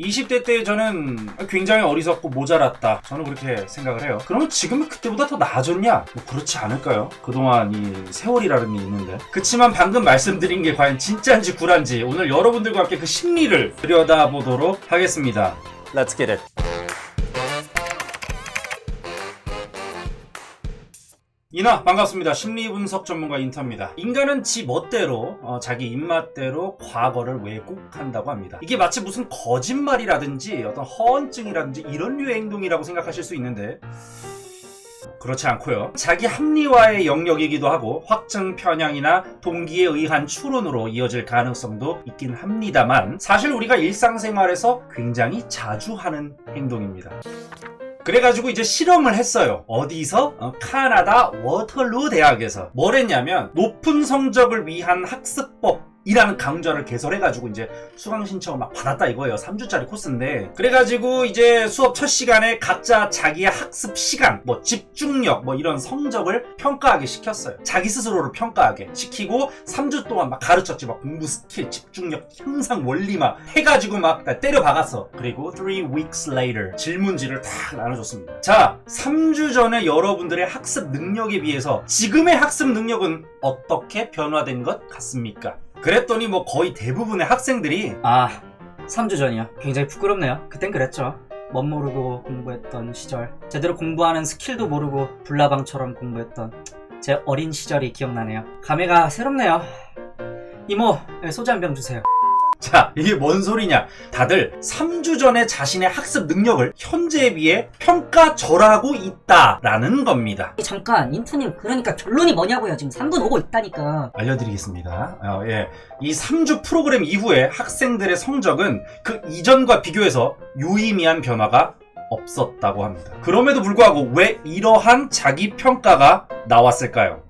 20대 때 저는 굉장히 어리석고 모자랐다. 저는 그렇게 생각을 해요. 그러면 지금은 그때보다 더 나아졌냐? 뭐 그렇지 않을까요? 그동안 이 세월이라는 게 있는데. 그치만 방금 말씀드린 게 과연 진짜인지 구란지 오늘 여러분들과 함께 그 심리를 들여다보도록 하겠습니다. Let's get it. 이나 반갑습니다. 심리 분석 전문가 인터입니다. 인간은 지 멋대로 어, 자기 입맛대로 과거를 왜곡한다고 합니다. 이게 마치 무슨 거짓말이라든지 어떤 허언증이라든지 이런 류의 행동이라고 생각하실 수 있는데 그렇지 않고요. 자기 합리화의 영역이기도 하고 확증 편향이나 동기에 의한 추론으로 이어질 가능성도 있긴 합니다만 사실 우리가 일상생활에서 굉장히 자주 하는 행동입니다. 그래가지고 이제 실험을 했어요. 어디서? 어, 카나다 워털루 대학에서. 뭘 했냐면, 높은 성적을 위한 학습법. 이라는 강좌를 개설해가지고 이제 수강 신청을 막 받았다 이거예요. 3주짜리 코스인데. 그래가지고 이제 수업 첫 시간에 각자 자기의 학습 시간, 뭐 집중력, 뭐 이런 성적을 평가하게 시켰어요. 자기 스스로를 평가하게 시키고 3주 동안 막 가르쳤지. 막 공부 스킬, 집중력, 향상 원리 막 해가지고 막 때려 박았어. 그리고 3 weeks later 질문지를 탁 나눠줬습니다. 자, 3주 전에 여러분들의 학습 능력에 비해서 지금의 학습 능력은 어떻게 변화된 것 같습니까? 그랬더니 뭐 거의 대부분의 학생들이 아, 3주 전이요. 굉장히 부끄럽네요. 그땐 그랬죠. 멋 모르고 공부했던 시절. 제대로 공부하는 스킬도 모르고 불나방처럼 공부했던 제 어린 시절이 기억나네요. 감회가 새롭네요. 이모, 네, 소주 한 병 주세요. 자, 이게 뭔 소리냐? 다들 3주 전에 자신의 학습 능력을 현재에 비해 평가절하고 있다라는 겁니다. 잠깐 인투님 그러니까 결론이 뭐냐고요 지금 3분 오고 있다니까 알려드리겠습니다. 어, 예. 이 3주 프로그램 이후에 학생들의 성적은 그 이전과 비교해서 유의미한 변화가 없었다고 합니다. 그럼에도 불구하고 왜 이러한 자기 평가가 나왔을까요?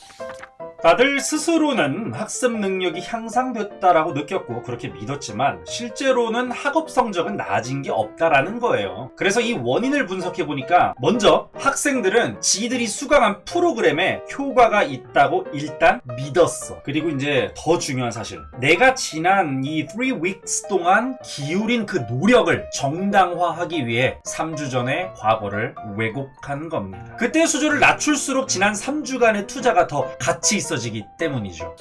다들 스스로는 학습 능력이 향상됐다라고 느꼈고 그렇게 믿었지만 실제로는 학업 성적은 나아진 게 없다라는 거예요. 그래서 이 원인을 분석해 보니까 먼저 학생들은 지들이 수강한 프로그램에 효과가 있다고 일단 믿었어. 그리고 이제 더 중요한 사실. 내가 지난 이 3 weeks 동안 기울인 그 노력을 정당화하기 위해 3주 전에 과거를 왜곡한 겁니다. 그때 수준을 낮출수록 지난 3주간의 투자가 더 가치 있어 지기 때문이죠.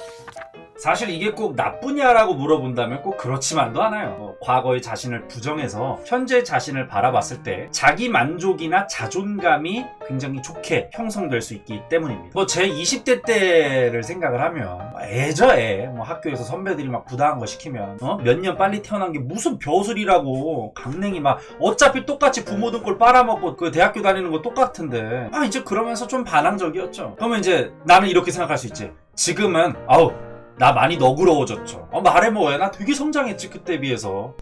사실 이게 꼭 나쁘냐라고 물어본다면 꼭 그렇지만도 않아요. 어, 과거의 자신을 부정해서 현재 자신을 바라봤을 때 자기 만족이나 자존감이 굉장히 좋게 형성될 수 있기 때문입니다. 뭐 제 20대 때를 생각을 하면 애죠 애. 뭐 학교에서 선배들이 막 부당한 거 시키면 어? 몇 년 빨리 태어난 게 무슨 벼슬이라고 강냉이 막 어차피 똑같이 부모 등골 빨아먹고 그 대학교 다니는 거 똑같은데 아 이제 그러면서 좀 반항적이었죠. 그러면 이제 나는 이렇게 생각할 수 있지. 지금은 아우 나 많이 너그러워졌죠. 어, 말해 뭐해. 나 되게 성장했지, 그때 비해서.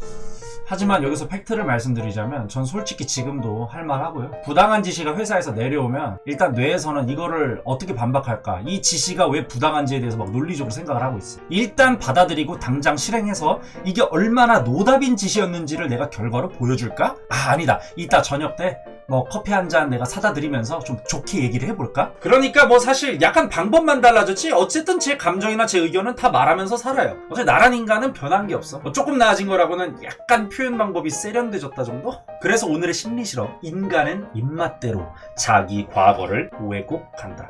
하지만 여기서 팩트를 말씀드리자면 전 솔직히 지금도 할 말하고요. 부당한 지시가 회사에서 내려오면 일단 뇌에서는 이거를 어떻게 반박할까? 이 지시가 왜 부당한지에 대해서 막 논리적으로 생각을 하고 있어요. 일단 받아들이고 당장 실행해서 이게 얼마나 노답인 지시였는지를 내가 결과로 보여줄까? 아 아니다. 이따 저녁 때 뭐 커피 한 잔 내가 사다 드리면서 좀 좋게 얘기를 해볼까? 그러니까 뭐 사실 약간 방법만 달라졌지 어쨌든 제 감정이나 제 의견은 다 말하면서 살아요. 어차피 나란 인간은 변한 게 없어. 뭐 조금 나아진 거라고는 약간 표현 방법이 세련돼졌다 정도? 그래서 오늘의 심리 실험 인간은 입맛대로 자기 과거를 왜곡한다.